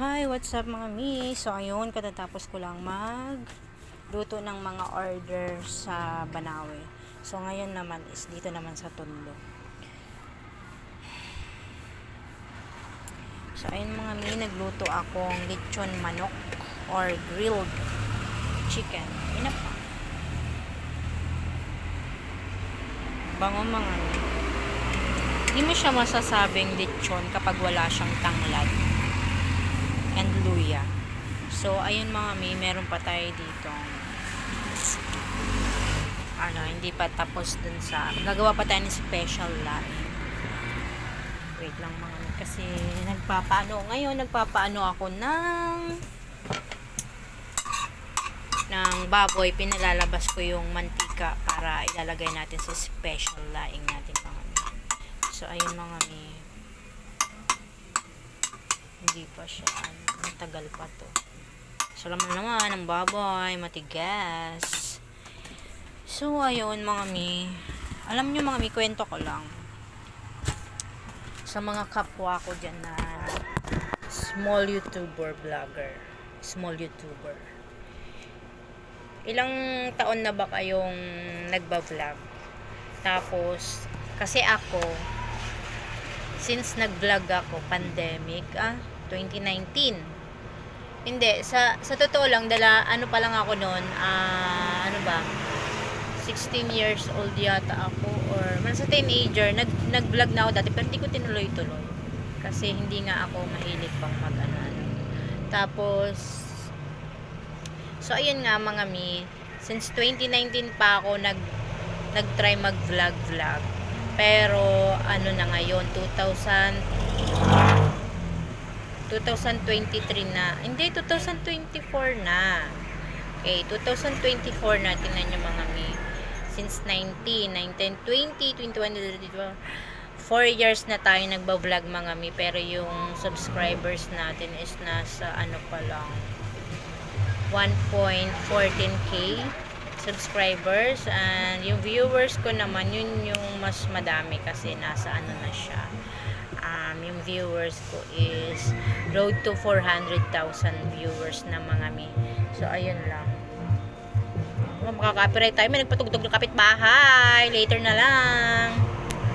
Hi, what's up mga mi? So, ayun, katatapos ko lang mag luto ng mga order sa Banawe. So, ngayon naman is dito naman sa Tondo. So, ayun mga mi, nagluto akong lechon manok or grilled chicken. Inap pa. Bango mga mi. Hindi mo siya masasabing lechon kapag wala siyang tanglad and luya. So, ayun mga mi, meron pa tayo dito. Ano, hindi pa tapos dun sa, gagawa pa tayo ng special laing. Wait lang mga mi, kasi nagpapaano, ngayon nagpapaano ako ng ng baboy, pinalalabas ko yung mantika para ilalagay natin sa special laing natin mga mi. So, ayun mga mi, hindi pa siya, ano, matagal pa to. So, laman naman, ang baboy, matigas. So, ayun, mga mi. Alam nyo, mga mi, kwento ko lang. Sa mga kapwa ko dyan na small YouTuber vlogger. Small YouTuber. Ilang taon na ba kayong nagba-vlog? Tapos, kasi ako, since nag-vlog ako, pandemic, ah, 2019. Hindi, sa sa totoo lang, dala, ano pa lang ako noon, ah, ano ba, 16 years old yata ako, or, man sa teenager, nag, nag-vlog na ako dati, pero hindi ko tinuloy-tuloy. Kasi hindi nga ako mahilig pang mag ano. Tapos, so ayun nga mga mi, since 2019 pa ako nag, nag-try mag-vlog-vlog. Pero, ano na ngayon, 2000, 2023 na. Hindi, 2024 na. Okay, 2024 na. Tingnan nyo mga mi. Since 19, 19, 20, 21, 22, 4 years na tayo nagba-vlog mga mi. Pero yung subscribers natin is nasa ano pa lang. 1.14k subscribers and yung viewers ko naman yun yung mas madami kasi nasa ano na siya um, yung viewers ko is road to 400,000 viewers na mga mi. So ayun lang. Makaka-copyright tayo. May nagpatugtog ng kapitbahay. Later na lang